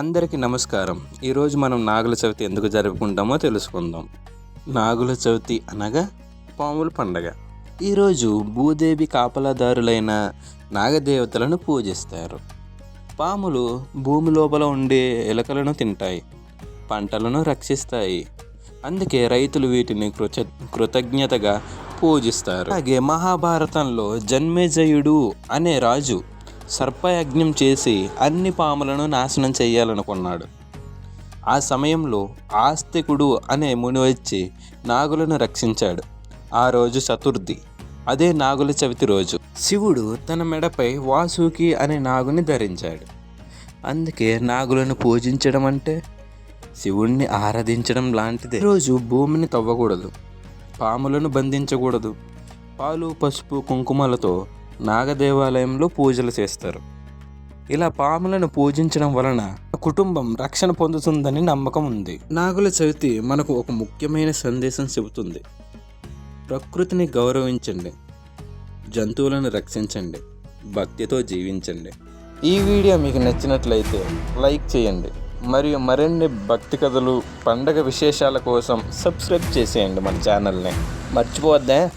అందరికీ నమస్కారం. ఈరోజు మనం నాగుల చవితి ఎందుకు జరుపుకుంటామో తెలుసుకుందాం. నాగుల చవితి అనగా పాముల పండగ. ఈరోజు భూదేవి కాపలాదారులైన నాగదేవతలను పూజిస్తారు. పాములు భూమి లోపల ఉండే ఎలకలను తింటాయి పంటలను రక్షిస్తాయి. అందుకే రైతులు వీటిని కృత కృతజ్ఞతగా పూజిస్తారు. అలాగే మహాభారతంలో జన్మేజయుడు అనే రాజు సర్పయజ్ఞం చేసి అన్ని పాములను నాశనం చేయాలనుకున్నాడు. ఆ సమయంలో ఆస్తికుడు అనే ముని వచ్చి నాగులను రక్షించాడు. ఆ రోజు చతుర్థి అదే నాగుల చవితి రోజు. శివుడు తన మెడపై వాసుకి అనే నాగుని ధరించాడు. అందుకే నాగులను పూజించడం అంటే శివుణ్ణి ఆరాధించడం లాంటిదే. రోజు భూమిని తవ్వకూడదు పాములను బంధించకూడదు. పాలు పసుపు కుంకుమలతో నాగదేవాలయంలో పూజలు చేస్తారు. ఇలా పాములను పూజించడం వలన కుటుంబం రక్షణ పొందుతుందని నమ్మకం ఉంది. నాగుల చవితి మనకు ఒక ముఖ్యమైన సందేశం చెబుతుంది. ప్రకృతిని గౌరవించండి. జంతువులను రక్షించండి. భక్తితో జీవించండి. ఈ వీడియో మీకు నచ్చినట్లయితే లైక్ చేయండి. మరియు మరిన్ని భక్తి కథలు పండగ విశేషాల కోసం సబ్స్క్రైబ్ చేసేయండి మన ఛానల్ని. మర్చిపోవద్దే.